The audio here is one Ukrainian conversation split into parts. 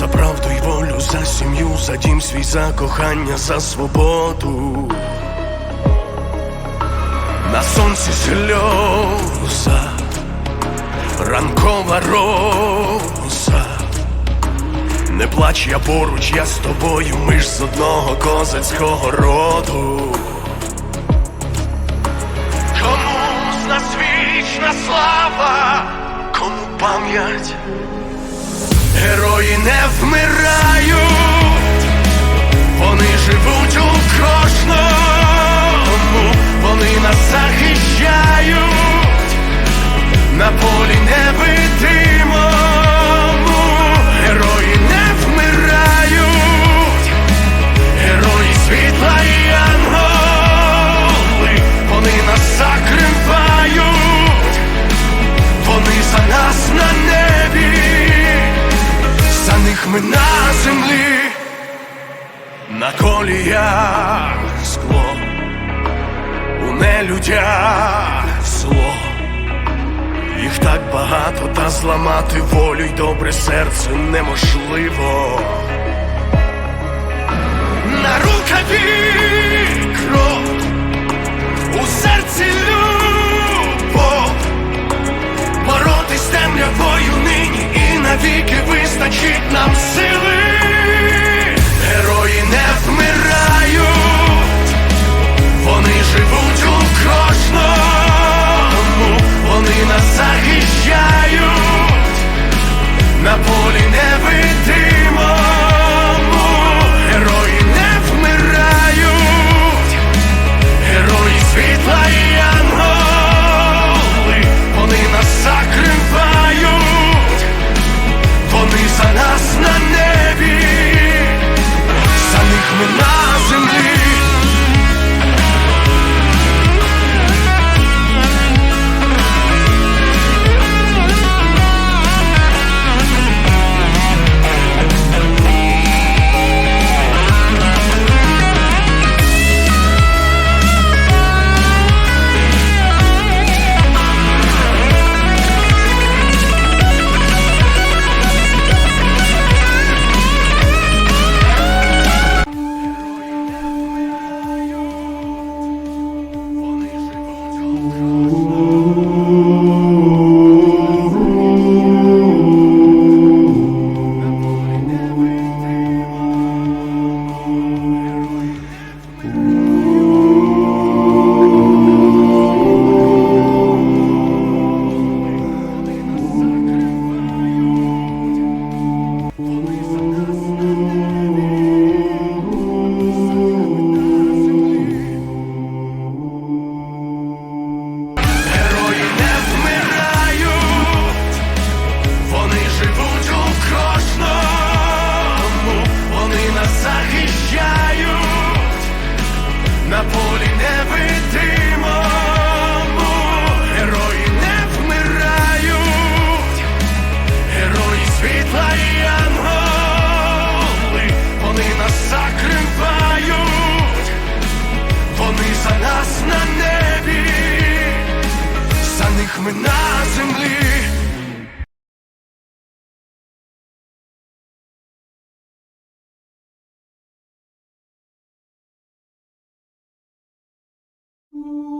за правду й волю, за сім'ю, за дім свій, за кохання, за свободу. На сонці сльоза, ранкова роза. Не плач, я поруч, я з тобою, ми ж з одного козацького роду. Кому з нас вічна слава, кому пам'ять, герої не вмирають, коліях скло, у нелюдях зло. Їх так багато, та зламати волю й добре серце неможливо. На рукаві закривають, вони за нас на небі за них ми на землі. Ей,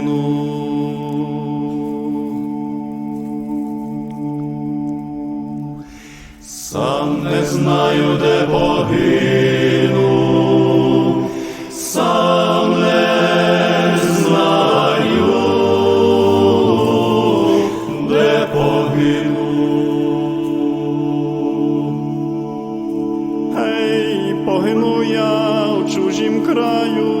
злу. Сам не знаю, де погину, сам не знаю, де погину. Гей, погину я в чужім краю,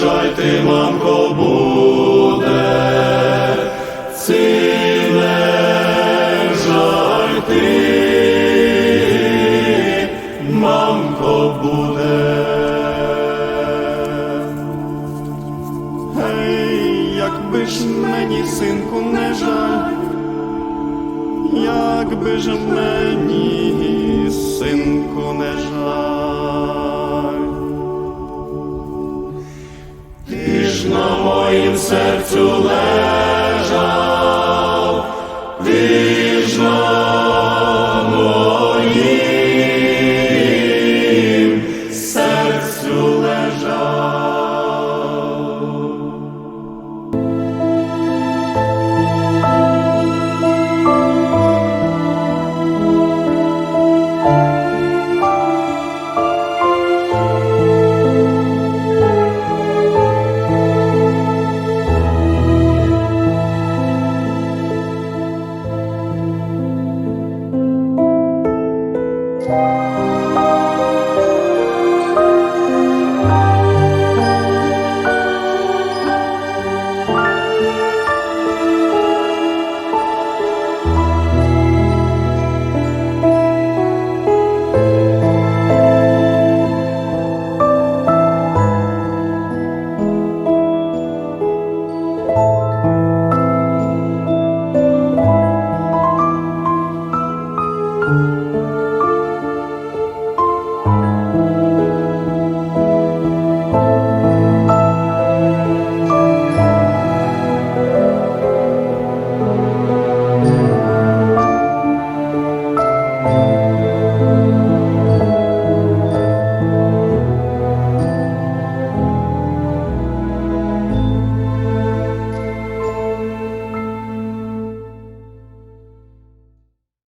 Жаль ти, мамко, буде, ці не жаль мамко, буде. Якби ж мені, синку, не жаль, якби ж мені, Ти ж на моїм серцю лежиш,